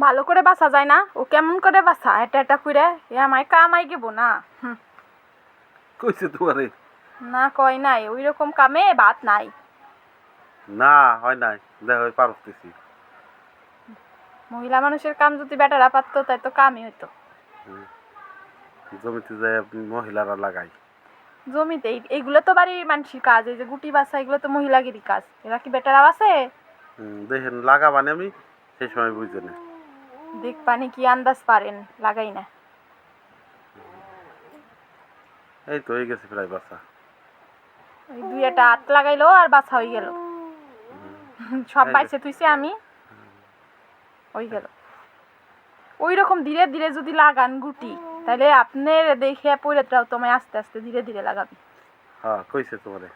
ভালো করে বাসা যায় না। ও কেমন করে বাসা এটা এটা করে এ আমায় কামাই গেবো না। কইছে তোমারে? না কয় নাই। ওই রকম কামে বাত নাই। না হয় নাই। দেখো পারতেছি মহিলা মানুষের কাম যদি বেটারা পারতো তাই তো কামই হইতো। জমিতে যায় আপনি মহিলারা লাগাই। জমিতে এই- এইগুলো তো বাড়ির মানুষের কাজ। এই যে গুটি বাসা এগুলো তো মহিলাগিরি কাজ। এরা কি বেটারা বাসে দেখেন লাগাবানে আমি সেই সময় বুঝতে না। দেখ পানি কি আন্দাজ পারেন? লাগাই না। এই তো হয়ে গেছে প্রায় বাসা। ওই দুই একটা হাত লাগাইলো আর বাছা হয়ে গেল। সব বাইছে তুইছে আমি। ওই গেল। ওই রকম ধীরে ধীরে যদি লাগান গুটি তাহলে আপনার দেখে পৈরাতরাও তোমায় আস্তে আস্তে ধীরে ধীরে লাগাবি। হ্যাঁ কইছে তোমারে।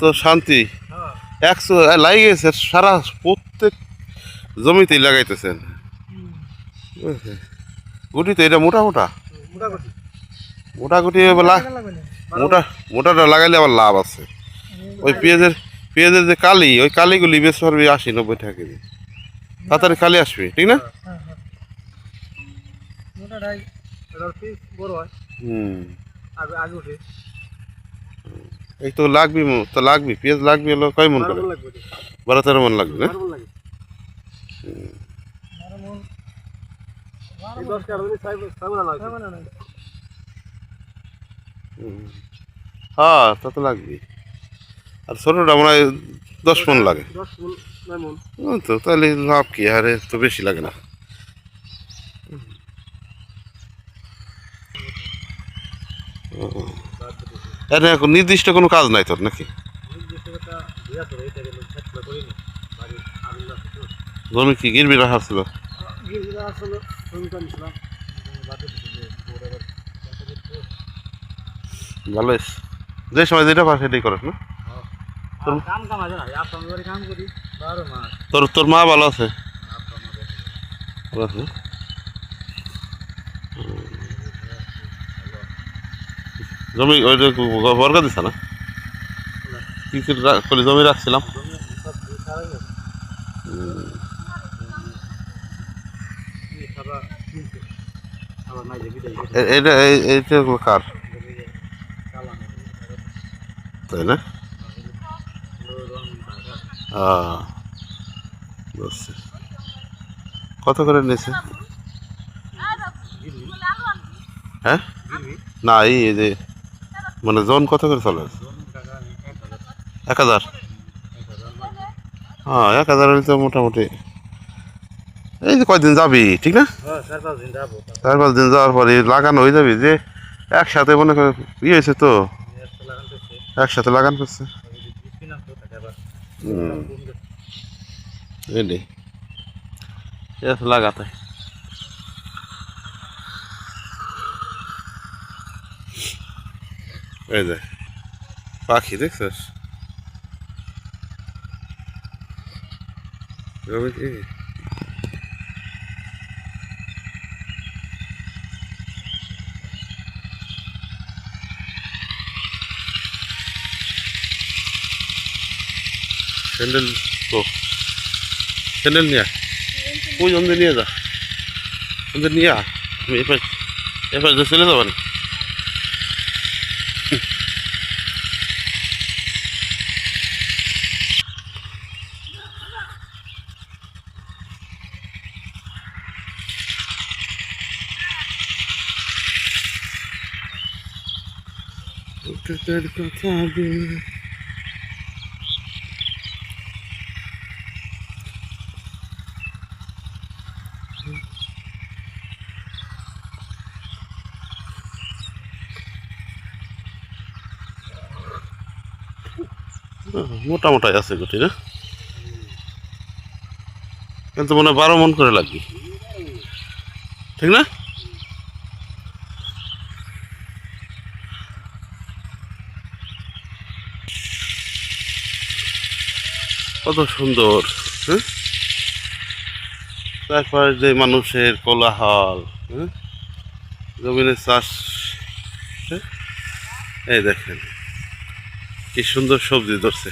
তো শান্তি। একশো লাগে গেছে সারা জমিতেই লাগাইতেছেন? গুটিতে এটা মোটা মোটা? মোটা গুটি মোটা মোটাটা লাগাইলে আবার লাভ আছে। ওই পেঁয়াজের পেঁয়াজের যে কালি ওই কালিগুলি বেশ পারবি আশি নব্বই টাকা কেজি। তাড়াতাড়ি কালি আসবে ঠিক না? বড় হয়। হুম। এই তো লাগবি মো- তো লাগবি পেঁয়াজ লাগবি হলো কয় মন করে? বারো তেরো মন লাগবে না? হ্যাঁ তা তো লাগবে। আর ছোটোটা মনে হয় দশ মন লাগে। তো, তাহলে লাভ কি? আরে, তো বেশি লাগে না। এখন নির্দিষ্ট কোনো কাজ নাই তোর নাকি? নির্দিষ্ট একটা দিয়া তো, এইটা গেলে চেষ্টা করিনি। বাড়ির আগুন লাগছে তো। জমি কি গিরবি রাখা ছিল। ভালো। যে সময় যেটা পারে সেটাই না? না, করি, বারো মাস। তোর তোর মা ভালো আছে? জমি ওই যে বর্গা দিছে না? কি জমি রাখছিলাম জমি সব দুই সারা গেছে। এই সারা কিনছে। আবার নাই যে বিদায় গেছে। এ- এইটা এই- এইটা কার। তাই না কত করে নিয়েছে হ্যাঁ না, এই যে মানে জন কত করে চলে এক হাজার। হ্যাঁ এক হাজার হলে তো মোটামুটি এই যে কয়দিন যাবি ঠিক না? হ্যাঁ, চার পাঁচ দিন যাওয়ার পরে লাগানো হয়ে যাবি যে একসাথে মনে কর ইয়ে হয়েছে তো? একসাথে লাগান করছে। তো, লাগাতে। এই যে পাখি দেখছিস? Candle ko. Da. Da মোটাই আছে গুটি, না? কিন্তু মনে বারো মন করে লাগবে। ঠিক না? কত সুন্দর হ্যাঁ? তারপরে যে মানুষের কোলাহল হ্যাঁ জমিনে চাষ এই দেখেন, কি সুন্দর সবজি ধরছে।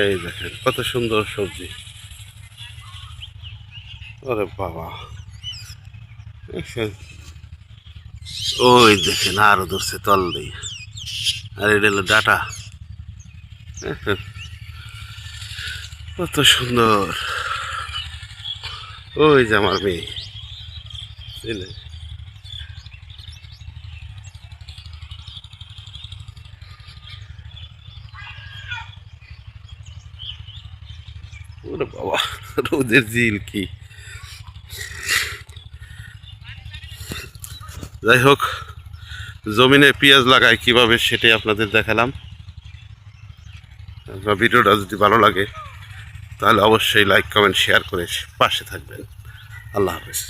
এই দেখেন, কত সুন্দর সবজি। ওরে বাবা। দেখছেন ওই দেখেন, আরও ধরছে তল দিয়ে। আর, এটা হলো ডাটা। কত সুন্দর। ওই যে আমার মেয়ে। বাবা, রোদের জিল কি? যাই হোক জমিনে পেঁয়াজ লাগায় কীভাবে সেটাই আপনাদের দেখালাম। ভিডিওটা যদি ভালো লাগে, তাহলে অবশ্যই লাইক কমেন্ট শেয়ার করে পাশে থাকবেন। আল্লাহ হাফেজ।